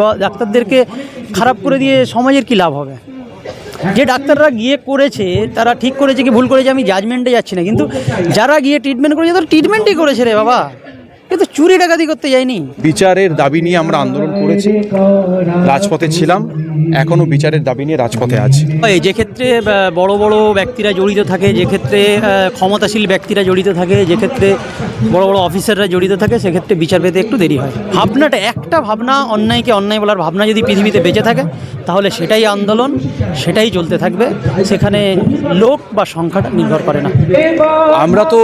বা ডাক্তারদেরকে খারাপ করে দিয়ে সমাজের কি লাভ হবে? যে ডাক্তাররা গিয়ে করেছে, তারা ঠিক করেছে কি ভুল করেছে আমি জাজমেন্টে যাচ্ছি না। কিন্তু যারা গিয়ে ট্রিটমেন্ট করেছে, তারা ট্রিটমেন্টই করেছে রে বাবা। কিন্তু চুরি ডাকাতি করতে যায়নি বিচারের দাবি নিয়ে আমরা আন্দোলন করেছি রাজপথে ছিলাম এখনও বিচারের দাবি নিয়ে রাজপথে আছি। এই যে ক্ষেত্রে বড় বড় ব্যক্তিরা জড়িত থাকে যে ক্ষেত্রে ক্ষমতাশীল ব্যক্তিরা জড়িত থাকে যে ক্ষেত্রে বড় বড় অফিসাররা জড়িত থাকে সেক্ষেত্রে বিচার পেতে একটু দেরি হয়। ভাবনাটা একটা ভাবনা অন্যায়কে অন্যায় বলার ভাবনা যদি পৃথিবীতে বেঁচে থাকে তাহলে সেটাই আন্দোলন সেটাই চলতে থাকবে। সেখানে লোক বা সংখ্যাটা নির্ভর করে না। আমরা তো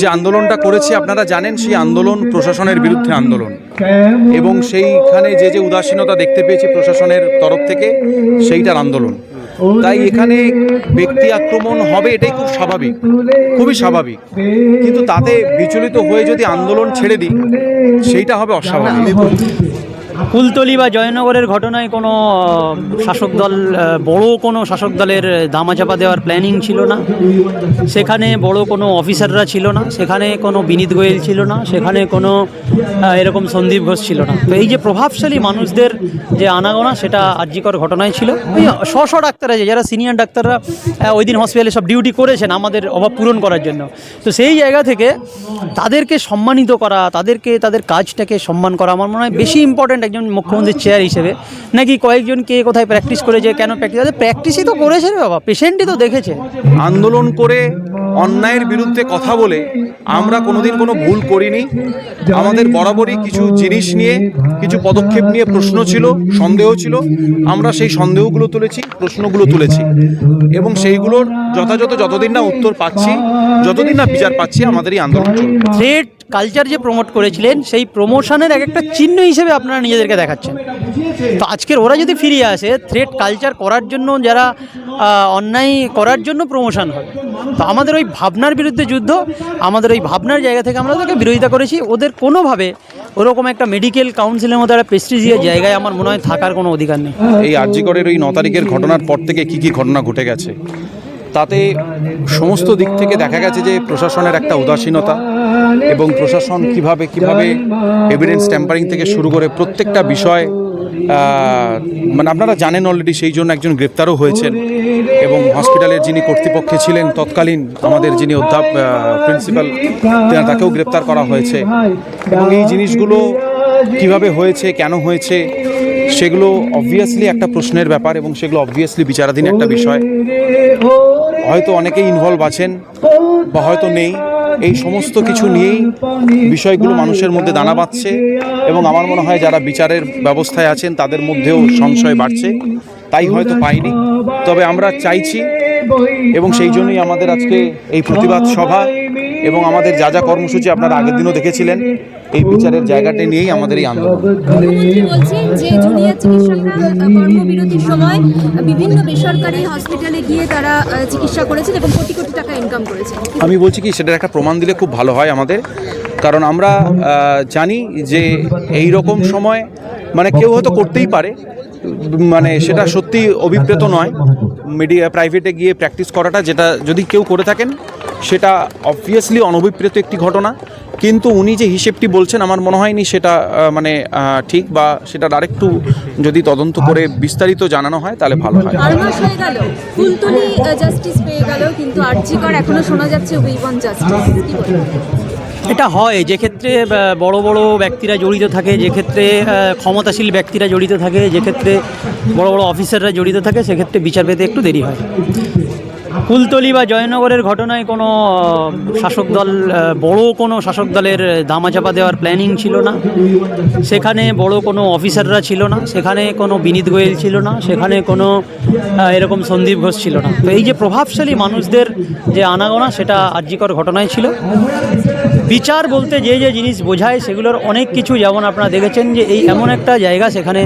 যে আন্দোলনটা করেছি, আপনারা জানেন সেই আন্দোলন প্রশাসনের বিরুদ্ধে আন্দোলন। এবং সেইখানে যে যে উদাসীনতা দেখতে পেয়েছি প্রশাসনের তরফ থেকে, সেইটার আন্দোলন। তাই এখানে ব্যক্তি আক্রমণ হবে এটাই খুব স্বাভাবিক, খুবই স্বাভাবিক। কিন্তু তাতে বিচলিত হয়ে যদি আন্দোলন ছেড়ে দিই, সেইটা হবে অস্বাভাবিক। কুলতলি বা জয়নগরের ঘটনায় কোনো শাসক দল বড় কোনো শাসক দলের দামাচাপা দেওয়ার প্ল্যানিং ছিল না। সেখানে বড় কোনো অফিসাররা ছিল না, সেখানে কোনো বিনীত গোয়েল ছিল না, সেখানে কোনো এরকম সন্দীপ ঘোষ ছিল না। তো এই যে প্রভাবশালী মানুষদের যে আনাগোনা, সেটা আর্যিকর ঘটনায় ছিল। ওই শ শ ডাক্তার আছে, যারা সিনিয়র ডাক্তাররা ওই দিন হসপিটালে সব ডিউটি করেছেন আমাদের অভাব পূরণ করার জন্য। তো সেই জায়গা থেকে তাদেরকে সম্মানিত করা, তাদেরকে, তাদের কাজটাকে সম্মান করা আমার মনে হয় বেশি ইম্পর্ট্যান্ট একজন মুখ্যমন্ত্রীর চেয়ার হিসেবে। নাকি কয়েকজন কে কোথায় প্র্যাকটিস করেছে কেন প্র্যাকটিস প্র্যাকটিসই তো করেছে রে বাবা পেশেন্টই তো দেখেছে। আন্দোলন করে অন্যায়ের বিরুদ্ধে কথা বলে আমরা কোনোদিন কোনো ভুল করিনি। আমাদের বরাবরই কিছু জিনিস নিয়ে কিছু পদক্ষেপ নিয়ে প্রশ্ন ছিল সন্দেহ ছিল। আমরা সেই সন্দেহগুলো তুলেছি প্রশ্নগুলো তুলেছি। এবং সেইগুলোর যথাযথ যতদিন না উত্তর পাচ্ছি যতদিন না বিচার পাচ্ছি আমাদের এই আন্দোলন থ্রেড কালচার যে প্রমোট করেছিলেন, সেই প্রমোশনের এক একটা চিহ্ন হিসেবে আপনারা নিজেদেরকে দেখাচ্ছেন। তো আজকের ওরা যদি ফিরিয়ে আসে থ্রেড কালচার করার জন্য যারা অন্যায় করার জন্য প্রমোশন হবে। তো আমাদের ওই ভাবনার বিরুদ্ধে যুদ্ধ, আমাদের ওই ভাবনার জায়গা থেকে আমরা ওদেরকে বিরোধিতা করেছি। ওদের কোনোভাবে ওরকম একটা মেডিকেল কাউন্সিলের মতো একটা প্রেস্টিজিয়ার জায়গায় আমার মনে হয় থাকার কোনো অধিকার নেই। এই আরজিকরের ওই ন তারিখের ঘটনার পর থেকে কি কি ঘটনা ঘটে গেছে? তাতে সমস্ত দিক থেকে দেখা গেছে যে প্রশাসনের একটা উদাসীনতা এবং প্রশাসন কীভাবে কীভাবে এভিডেন্স ট্যাম্পারিং থেকে শুরু করে প্রত্যেকটা বিষয় মানে আপনারা জানেন অলরেডি সেই জন্য একজন গ্রেপ্তারও হয়েছেন। এবং হসপিটালের যিনি কর্তৃপক্ষে ছিলেন তৎকালীন আমাদের যিনি অধ্যাপ প্রিন্সিপাল তাকেও গ্রেপ্তার করা হয়েছে। এবং এই জিনিসগুলো কীভাবে হয়েছে কেন হয়েছে সেগুলো অবভিয়াসলি একটা প্রশ্নের ব্যাপার এবং সেগুলো অবভিয়াসলি বিচারাধীন একটা বিষয়। হয়তো অনেকেই ইনভলভ আছেন বা হয়তো নেই। এই সমস্ত কিছু নিয়েই বিষয়গুলো মানুষের মধ্যে দানা বাঁধছে এবং আমার মনে হয় যারা বিচারের ব্যবস্থায় আছেন তাদের মধ্যেও সংশয় বাড়ছে। তাই হয়তো পাইনি। তবে আমরা চাইছি এবং সেই জন্যই আমাদের আজকে এই প্রতিবাদ সভা এবং আমাদের যা যা কর্মসূচি আপনারা আগের দিনও দেখেছিলেন। এই বিচারের জায়গাটা নিয়েই আমাদের এই আন্দোলন। মুখ্যমন্ত্রী যে জুনিয়র চিকিৎসকরা কর্মবিরতির সময় বিভিন্ন বেসরকারি হসপিটালে গিয়ে তারা চিকিৎসা করেছেন এবং কোটি কোটি টাকা ইনকাম করেছেন। আমি বলছি কি সেটার একটা প্রমাণ দিলে খুব ভালো হয় আমাদের। কারণ আমরা জানি যে এই রকম সময় মানে কেউ হয়তো করতেই পারে। মানে সেটা সত্যি অভিপ্রেত নয়। মিডিয়া প্রাইভেটে গিয়ে প্র্যাকটিস করাটা যেটা যদি কেউ করে থাকেন সেটা অবভিয়াসলি অনভিপ্রেত একটি ঘটনা কিন্তু উনি যে হিসেবটি বলছেন আমার মনে হয়নি সেটা মানে ঠিক বা সেটা আরেকটু যদি তদন্ত করে বিস্তারিত জানানো হয় তাহলে ভালো হয়। বারো মাস হয়ে গেল। ফুলতুলি জাস্টিস পেয়ে গেল কিন্তু আর্জিকর এখনও শোনা যাচ্ছে জাস্টিস এটা হয় যে ক্ষেত্রে বড় বড় ব্যক্তিরা জড়িত থাকে যে ক্ষেত্রে ক্ষমতাশীল ব্যক্তিরা জড়িত থাকে যে ক্ষেত্রে বড় বড় অফিসাররা জড়িত থাকে সেক্ষেত্রে বিচার পেতে একটু দেরি হয়। কুলতলি বা জয়নগরের ঘটনায় কোনো শাসক দল বড় কোনো শাসক দলের দামাচাপা দেওয়ার প্ল্যানিং ছিল না। সেখানে বড় কোনো অফিসাররা ছিল না, সেখানে কোনো বিনীত গোয়েল ছিল না, সেখানে কোনো এরকম সন্দীপ ঘোষ ছিল না। তো এই যে প্রভাবশালী মানুষদের যে আনাগোনা, সেটা আর্যিকর ঘটনায় ছিল। বিচার বলতে যে যে জিনিস বোঝায়, সেগুলোর অনেক কিছু যেমন আপনারা দেখেছেন যে এই এমন একটা জায়গা, সেখানে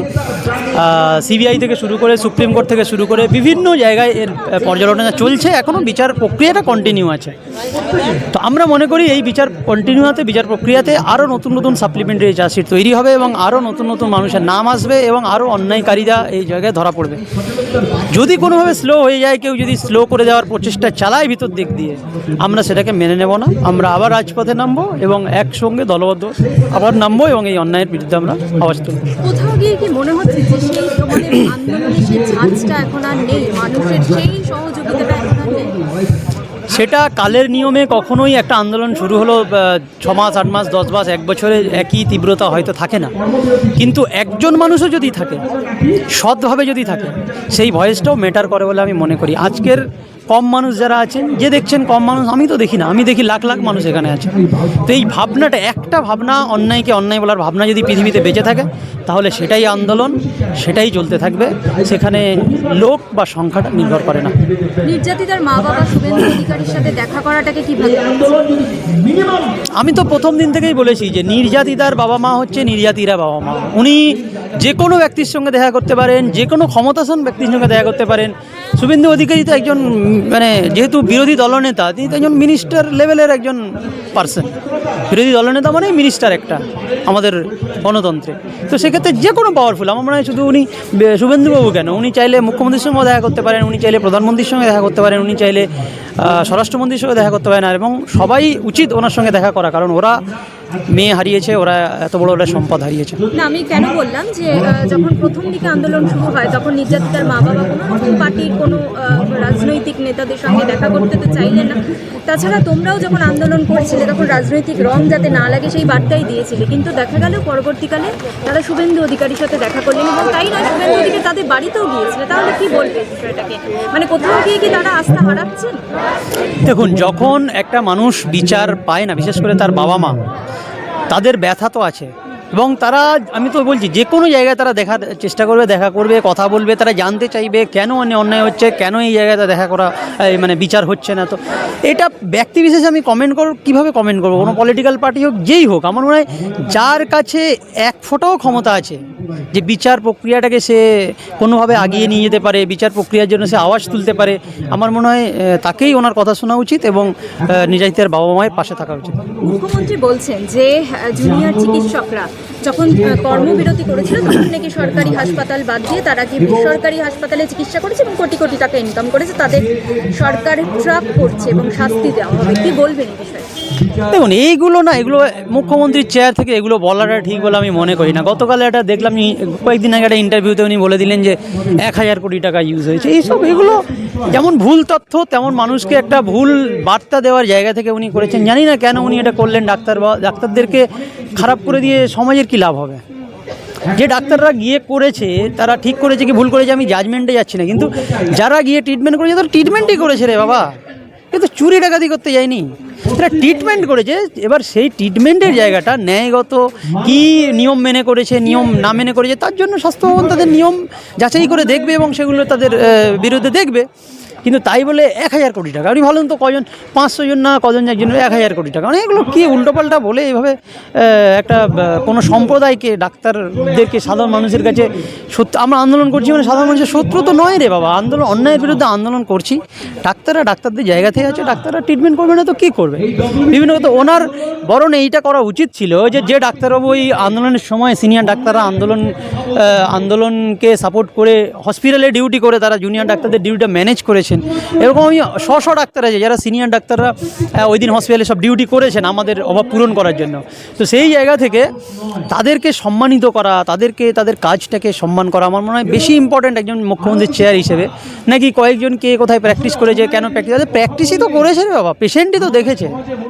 সিবিআই থেকে শুরু করে সুপ্রিম কোর্ট থেকে শুরু করে বিভিন্ন জায়গায় এর পর্যালোচনা চলছে। এখনও বিচার প্রক্রিয়াটা কন্টিনিউ আছে। তো আমরা মনে করি এই বিচার কন্টিনিউতে বিচার প্রক্রিয়াতে আরও নতুন নতুন সাপ্লিমেন্টারি চার্জশিট তৈরি হবে এবং আরও নতুন নতুন মানুষের নাম আসবে এবং আরও অন্যায়কারীরা এই জায়গায় ধরা পড়বে। যদি কোনোভাবে স্লো হয়ে যায়, কেউ যদি স্লো করে দেওয়ার প্রচেষ্টা চালায় ভিতর দিক দিয়ে, আমরা সেটাকে মেনে নেব না। আমরা আবার রাজপথে নামবো এবং একসঙ্গে দলবদ্ধ আবার নামবো এবং এই অন্যায়ের বিরুদ্ধে আমরা আওয়াজ তুলব। কোথাও গিয়ে কি মনে হচ্ছে সেটা কালের নিয়মে কখনোই একটা আন্দোলন শুরু হলো ছ মাস, আট মাস, দশ মাস, এক বছরে একই তীব্রতা হয়তো থাকে না। কিন্তু একজন মানুষও যদি থাকে, সৎভাবে যদি থাকে, সেই ভয়েসটাও ম্যাটার করে বলে আমি মনে করি। আজকের কম মানুষ যারা আছেন যে দেখছেন কম মানুষ আমি তো দেখি না আমি দেখি লাখ লাখ মানুষ এখানে আছে। তো এই ভাবনাটা একটা ভাবনা অন্যায়কে অন্যায় বলার ভাবনা যদি পৃথিবীতে বেঁচে থাকে তাহলে সেটাই আন্দোলন সেটাই চলতে থাকবে। সেখানে লোক বা সংখ্যাটা নির্ভর করে না। নির্যাতিতার মা বাবা শুভেন্দু অধিকারীর সাথে দেখা করাটাকে কীভাবে আমি তো প্রথম দিন থেকেই বলেছি যে নির্যাতিতার বাবা মা হচ্ছে নির্যাতিরা বাবা মা। উনি যে কোনো ব্যক্তির সঙ্গে দেখা করতে পারেন যে কোনো ক্ষমতাসন ব্যক্তির সঙ্গে দেখা করতে পারেন। শুভেন্দু অধিকারী তো একজন মানে যেহেতু বিরোধী দলনেতা, তিনি তো একজন মিনিস্টার লেভেলের একজন পার্সন বিরোধী দলনেতা মানে মিনিস্টার একটা, আমাদের গণতন্ত্রে। তো সেক্ষেত্রে যে কোনো পাওয়ারফুল আমার মনে হয় শুধু উনি শুভেন্দুবাবু কেন? উনি চাইলে মুখ্যমন্ত্রীর সঙ্গে দেখা করতে পারেন, উনি চাইলে প্রধানমন্ত্রীর সঙ্গে দেখা করতে পারেন, উনি চাইলে স্বরাষ্ট্রমন্ত্রীর সঙ্গে দেখা করতে পারে না এবং সবাই উচিত ওনার সঙ্গে দেখা করা, কারণ ওরা মেয়ে হারিয়েছে, ওরা এত বড় ওরা সম্পদ হারিয়েছে। না, আমি কেন বললাম যে যখন প্রথম দিকে আন্দোলন শুরু হয়, তখন নির্যাতিতার মা বাবা কোনো রকম পার্টির কোনো রাজনৈতিক নেতাদের সঙ্গে দেখা করতে তো চাইলেন না। তাছাড়া তোমরাও যখন আন্দোলন করছিলে, তখন রাজনৈতিক রং যাতে না লাগে সেই বার্তাই দিয়েছিলে। কিন্তু দেখা গেল পরবর্তীকালে তারা শুভেন্দু অধিকারীর সাথে দেখা করলেন এবং তাই নয়, শুভেন্দু অধিকারী তাদের বাড়িতেও গিয়েছিল। তাহলে কি বলবে বিষয়টাকে? মানে কোথাও গিয়ে কি তারা আস্থা হারাচ্ছেন? দেখুন, যখন একটা মানুষ বিচার পায় না, বিশেষ করে তার বাবা মা, তাদের ব্যথা তো আছে। এবং তারা, আমি তো বলছি, যে কোনো জায়গায় তারা দেখার চেষ্টা করবে, দেখা করবে, কথা বলবে, তারা জানতে চাইবে কেন অন্য অন্যায় হচ্ছে, কেন এই জায়গাটা দেখা করা মানে বিচার হচ্ছে না। তো এটা ব্যক্তি বিশেষে আমি কমেন্ট করব, কীভাবে কমেন্ট করব? কোনো পলিটিক্যাল পার্টি হোক, যেই হোক, আমার মনে হয় যার কাছে এক ফোটাও ক্ষমতা আছে যে বিচার প্রক্রিয়াটাকে সে কোনোভাবে আগিয়ে নিয়ে যেতে পারে, বিচার প্রক্রিয়ার জন্য সে আওয়াজ তুলতে পারে, আমার মনে হয় তাকেই ওনার কথা শোনা উচিত এবং নির্যাতিতার বাবা মায়ের পাশে থাকা উচিত। মুখ্যমন্ত্রী বলছেন যে জুনিয়র চিকিৎসকরা যখন কর্মবিরতি করেছিল তখন নাকি সরকারি হাসপাতাল বাদ দিয়ে তারা কি বেসরকারি হাসপাতালে চিকিৎসা করেছে এবং কোটি কোটি টাকা ইনকাম করেছে, তাদের সরকার ট্রাক করছে এবং শাস্তি দেওয়া হবে। কি বলবেন এই বিষয়ে? দেখুন, এইগুলো না, এগুলো মুখ্যমন্ত্রীর চেয়ার থেকে এগুলো বলাটা ঠিক বলে আমি মনে করি না। গতকাল একটা দেখলাম কয়েকদিন আগে একটা ইন্টারভিউতে উনি বলে দিলেন যে, এক হাজার কোটি টাকা ইউজ হয়েছে। এইসব এগুলো যেমন ভুল তথ্য, তেমন মানুষকে একটা ভুল বার্তা দেওয়ার জায়গা থেকে উনি করেছেন। জানি না কেন উনি এটা করলেন ডাক্তার বা, ডাক্তারদেরকে খারাপ করে দিয়ে সমাজের কী লাভ হবে? যে ডাক্তাররা গিয়ে করেছে, তারা ঠিক করেছে কি ভুল করেছে আমি জাজমেন্টে যাচ্ছি না। কিন্তু যারা গিয়ে ট্রিটমেন্ট করেছে, তারা ট্রিটমেন্টই করেছে রে বাবা। কিন্তু চুরি ডাকাতি করতে যায়নি। তারা ট্রিটমেন্ট করেছে, এবার সেই ট্রিটমেন্টের জায়গাটা ন্যায়গত কি নিয়ম মেনে করেছে, নিয়ম না মেনে করেছে, তার জন্য স্বাস্থ্য ভবন তাদের নিয়ম যাচাই করে দেখবে এবং সেগুলো তাদের বিরুদ্ধে দেখবে। কিন্তু তাই বলে এক হাজার কোটি টাকা। আপনি ভাবলেন তো কজন, পাঁচশো জন না, কজন একজন এক হাজার কোটি টাকা। মানে এগুলো কি উল্টোপাল্টা বলে এইভাবে একটা কোনো সম্প্রদায়কে, ডাক্তারদেরকে, সাধারণ মানুষের কাছে সত্য, আমরা আন্দোলন করছি মানে সাধারণ মানুষের শত্রু তো নয় রে বাবা। আন্দোলন, অন্যায়ের বিরুদ্ধে আন্দোলন করছি। ডাক্তাররা ডাক্তারদের জায়গা থেকে আছে, ডাক্তাররা ট্রিটমেন্ট করবে না তো কী করবে? বিভিন্ন কথা, ওনার বরং এইটা করা উচিত ছিল যে যে ডাক্তারবাবু ওই আন্দোলনের সময় সিনিয়র ডাক্তাররা আন্দোলন আন্দোলনকে সাপোর্ট করে হসপিটালে ডিউটি করে, তারা জুনিয়র ডাক্তারদের ডিউটিটা ম্যানেজ করেছেন। এরকম আমি শ ডাক্তার আছে যারা সিনিয়র ডাক্তাররা ওই দিন হসপিটালে সব ডিউটি করেছেন আমাদের অভাব পূরণ করার জন্য। তো সেই জায়গা থেকে তাদেরকে সম্মানিত করা, তাদেরকে, তাদের কাজটাকে সম্মান করা আমার মনে হয় বেশি ইম্পর্ট্যান্ট একজন মুখ্যমন্ত্রীর চেয়ার হিসেবে। নাকি কয়েকজন কে কোথায় প্র্যাকটিস করেছে, কেন প্র্যাকটিস প্র্যাকটিসই তো করেছে রে বাবা পেশেন্টই তো দেখেছে।